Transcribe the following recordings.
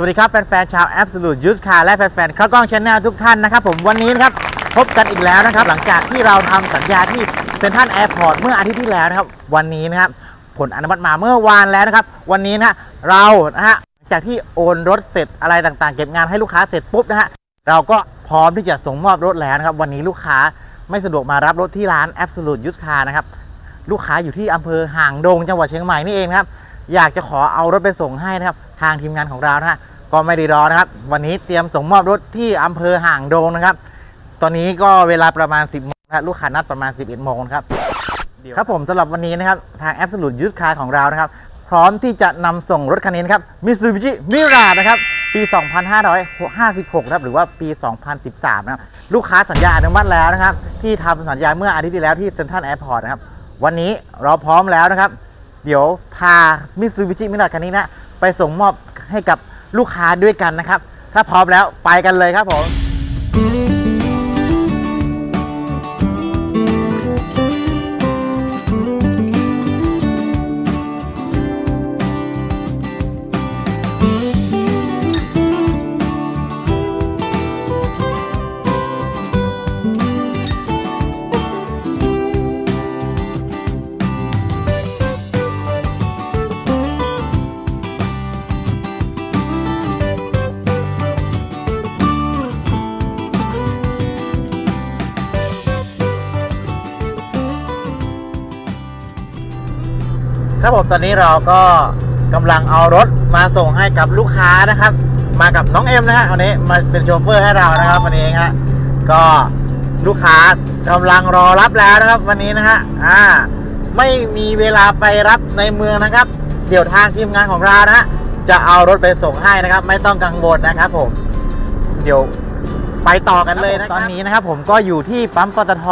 สวัสดีครับแฟนๆชาว Absolute Use Car และแฟนๆข้าวกล้องชาแนลทุกท่านนะครับผมวันนี้นะครับพบกันอีกแล้วนะครับ หลังจากที่เราทำสัญญาที่เซ็นทรัลแอร์พอร์ตเมื่ออาทิตย์ที่แล้วนะครับ วันนี้นะครับผลอนุมัติมาเมื่อวานแล้วนะครับ วันนี้นะฮะเรานะฮะหลังจากที่โอนรถเสร็จอะไรต่างๆ เก็บงานให้ลูกค้าเสร็จปุ๊บนะฮะเราก็พร้อมที่จะส่งมอบรถแล้วนะครับ วันนี้ลูกค้าไม่สะดวกมารับรถที่ร้าน Absolute Use Car นะครับลูกค้าอยู่ที่อำเภอห่างดงจังหวัดเชียงใหม่นี่เองนะครับอยากจะขอเอารถไปส่งให้นะครับ ทางทีมงานของเรานะฮะ ก็ไม่ได้รอนะครับ วันนี้เตรียมส่งมอบรถที่อำเภอห่างดงนะครับ ตอนนี้ก็เวลาประมาณ 10โมงนะครับลูกค้านัดประมาณ 11โมงนะครับครับผมสำหรับวันนี้นะครับ ทาง Absolute Use Car ของเรานะครับ พร้อมที่จะนำส่งรถคันนี้นะครับ Mitsubishi Mirage นะครับปี 2556นะครับหรือว่าปี 2013 นะครับลูกค้าสัญญาอนุมัติแล้วนะครับ ที่ทำสัญญาเมื่ออาทิตย์ที่แล้วที่เซ็นทรัลแอร์พอร์ตนะครับ วันนี้เราพร้อมแล้วนะครับ เดี๋ยวพา Mitsubishi Mirage คันนี้นะไปส่งมอบให้กับ ลูกค้าด้วยกันนะครับ ถ้าพร้อมแล้วไปกันเลยครับผม ครับผมตอนนี้เราก็กำลังเอารถมาส่งให้กับลูกค้านะครับ มากับน้องเอ็มนะฮะวันนี้มาเป็นโชเฟอร์ให้เรานะครับวันนี้ฮะก็ลูกค้ากำลังรอรับแล้วนะครับ วันนี้นะฮะอ่าไม่มีเวลาไปรับในเมืองนะครับ เดี๋ยวทางทีมงานของเรานะฮะจะเอารถไปส่งให้นะครับ ไม่ต้องกังวลนะครับผมเดี๋ยวไปต่อกันเลยนะครับตอนนี้นะครับ ผมก็อยู่ที่ปั๊มปตท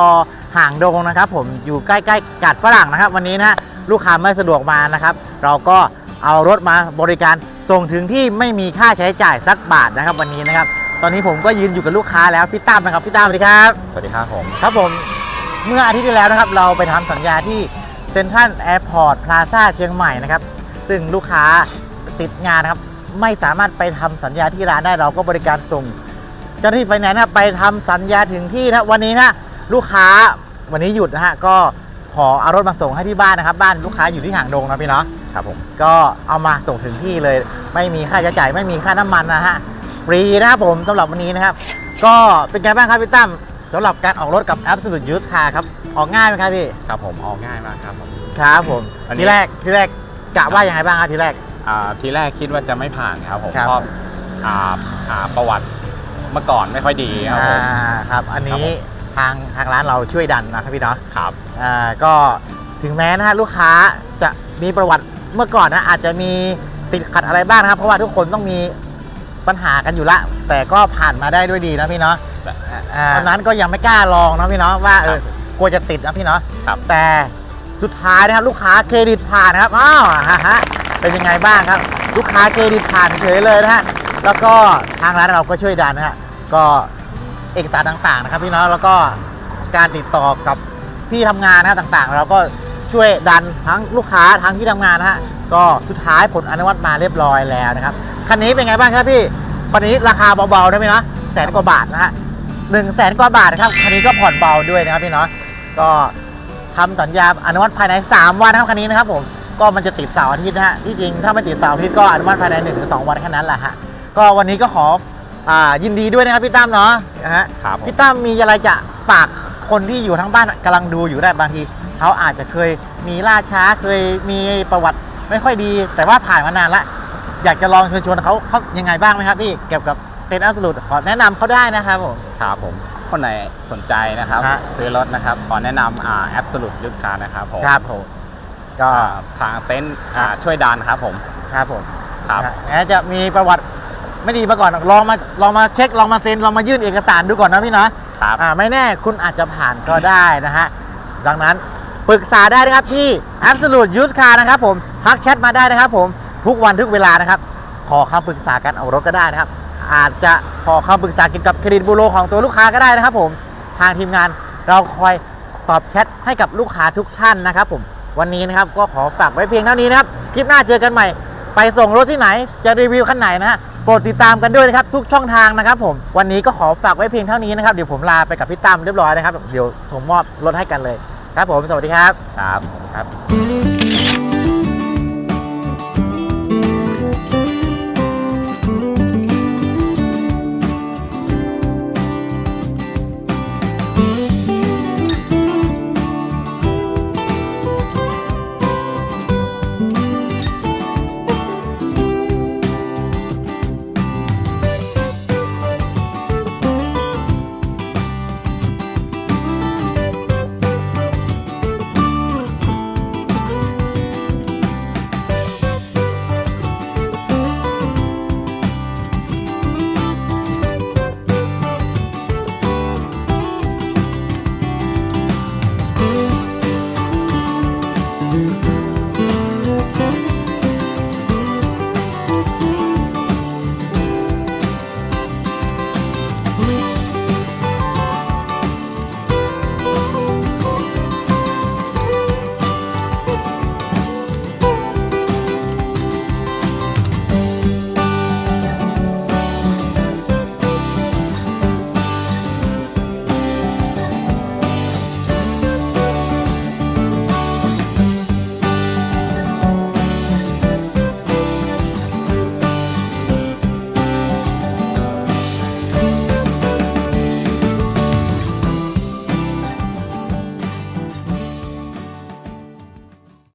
ห่างดงนะครับ ผมอยู่ใกล้ๆกาดฝรั่งนะครับ วันนี้นะฮะ ลูกค้าไม่สะดวกมานะครับ เราก็เอารถมาบริการส่งถึงที่ไม่มีค่าใช้จ่ายสักบาทนะครับวันนี้นะครับ ตอนนี้ผมก็ยืนอยู่กับลูกค้าแล้วพี่ตั้มนะครับพี่ตั้มสวัสดีครับสวัสดีครับผมครับผมเมื่ออาทิตย์ที่แล้วนะครับ เราไปทำสัญญาที่เซ็นทรัลแอร์พอร์ตพลาซ่าเชียงใหม่นะครับ ซึ่งลูกค้าติดงานนะครับ ไม่สามารถไปทำสัญญาที่ร้านได้เราก็บริการส่งเจ้าหน้าที่ไฟแนนซ์นะครับไปทำสัญญาถึงที่นะวันนี้นะลูกค้าวันนี้หยุดนะฮะก็ ขอเอารถมาส่งให้ที่บ้านนะครับ บ้านลูกค้าอยู่ที่ห่างดงนะพี่เนาะครับผมก็เอามาส่งถึงที่เลย ไม่มีค่าใช้จ่ายไม่มีค่าน้ำมันนะฮะฟรีนะครับผมสำหรับวันนี้นะครับ ก็เป็นไงบ้างครับพี่ตั้มสำหรับการออกรถกับ Absolute Use Car ครับออกง่ายไหมครับพี่ครับผมออกง่ายมากครับผมครับผมอันนี้ทีแรกทีแรกกะว่ายังไงบ้างครับทีแรกอ่าทีแรกคิดว่าจะไม่ผ่านครับผมครับเพราะอ่าอ่าประวัติเมื่อก่อนไม่ค่อยดีครับผมอ่าครับ อันครับนี้ผม ทางทางร้านเราช่วยดันนะครับพี่เนาะครับอ่าก็ถึงแม้นะฮะลูกค้าจะมีประวัติเมื่อก่อนนะอาจจะมีติดขัดอะไรบ้างนะครับ เพราะว่าทุกคนต้องมีปัญหากันอยู่ละ แต่ก็ผ่านมาได้ด้วยดีนะพี่เนาะแต่อ่าตอนนั้นก็ยังไม่กล้าลองนะพี่เนาะว่าเออครับกลัวจะติดนะพี่เนาะครับแต่สุดท้ายนะครับลูกค้าเครดิตผ่านนะครับอ้าวฮะฮะเป็นยังไงบ้างครับ ลูกค้าเครดิตผ่านเฉยเลยนะฮะแล้วก็ทางร้านเราก็ช่วยดันนะฮะก็ เอกสารต่างๆนะครับพี่เนาะแล้วก็การติดต่อกับที่ทำงานนะต่างๆ เราก็ช่วยดันทั้งลูกค้าทั้งที่ทำงานนะฮะก็สุดท้ายผลอนุมัติมาเรียบร้อยแล้วนะครับคันนี้เป็นไงบ้างครับพี่คันนี้ราคาเบาๆได้ไหมเนาะแสนกว่าบาทนะฮะหนึ่งแสนกว่าบาทนะครับคันนี้ก็ผ่อนเบาด้วยนะครับพี่เนาะก็ทำสัญญาอนุมัติภายใน 3 วันนะครับคันนี้นะครับผมก็มันจะติดเสาร์อาทิตย์นะฮะที่จริงถ้าไม่ติดเสาร์อาทิตย์ก็อนุมัติภายใน1นถึงสวันแค่นั้นแหละฮะก็วันนี้ก็ขอ อ่ายินดีด้วยนะครับพี่ตั้มเนาะนะฮะครับผม พี่ตั้มมีอะไรจะฝากคนที่อยู่ทั้งบ้านกำลังดูอยู่ได้บางทีเขาอาจจะเคยมีล่าช้าเคยมีประวัติไม่ค่อยดี แต่ว่าผ่านมานานละ อยากจะลองเชิญชวนเขาเขายังไงบ้างไหมครับพี่เกี่ยวกับเต็นท์อัสลูดขอแนะนำเขาได้นะครับผม ครับผมคนไหนสนใจนะครับ ฮะ ซื้อรถนะครับขอแนะนำอ่าแอ s ส l u t e ยุทธการนะครับผมครับผม ก็อ่าทางเต็นท์อ่าช่วยดันครับผมครับผมครับ นะฮะแม้จะมีประวัติ ไม่ดีมาก่อนลองมาลองมาเช็คลองมาเซ็นลองมายื่นเอกสารดูก่อนนะพี่เนาะครับอ่าไม่แน่คุณอาจจะผ่านก็ได้นะฮะดังนั้นปรึกษาได้นะครับที่ Absolute Use Car นะครับผมทักแชทมาได้นะครับผมทุกวันทุกเวลานะครับ ขอคำปรึกษาการเอารถก็ได้นะครับ อาจจะขอคำปรึกษาเกี่ยวกับเครดิตบูโรของตัวลูกค้าก็ได้นะครับ ผมทางทีมงานเราคอยตอบแชทให้กับลูกค้าทุกท่านนะครับ ผมวันนี้นะครับก็ขอฝากไว้เพียงเท่านี้นะครับคลิปหน้าเจอกันใหม่ ไปส่งรถที่ไหนจะรีวิวคันไหนนะฮะโปรดติดตามกันด้วยนะครับทุกช่องทางนะครับผมวันนี้ก็ขอฝากไว้เพียงเท่านี้นะครับเดี๋ยวผมลาไปกับพี่ตั้มเรียบร้อยนะครับเดี๋ยวผมมอบรถให้กันเลยครับผมสวัสดีครับครับครับ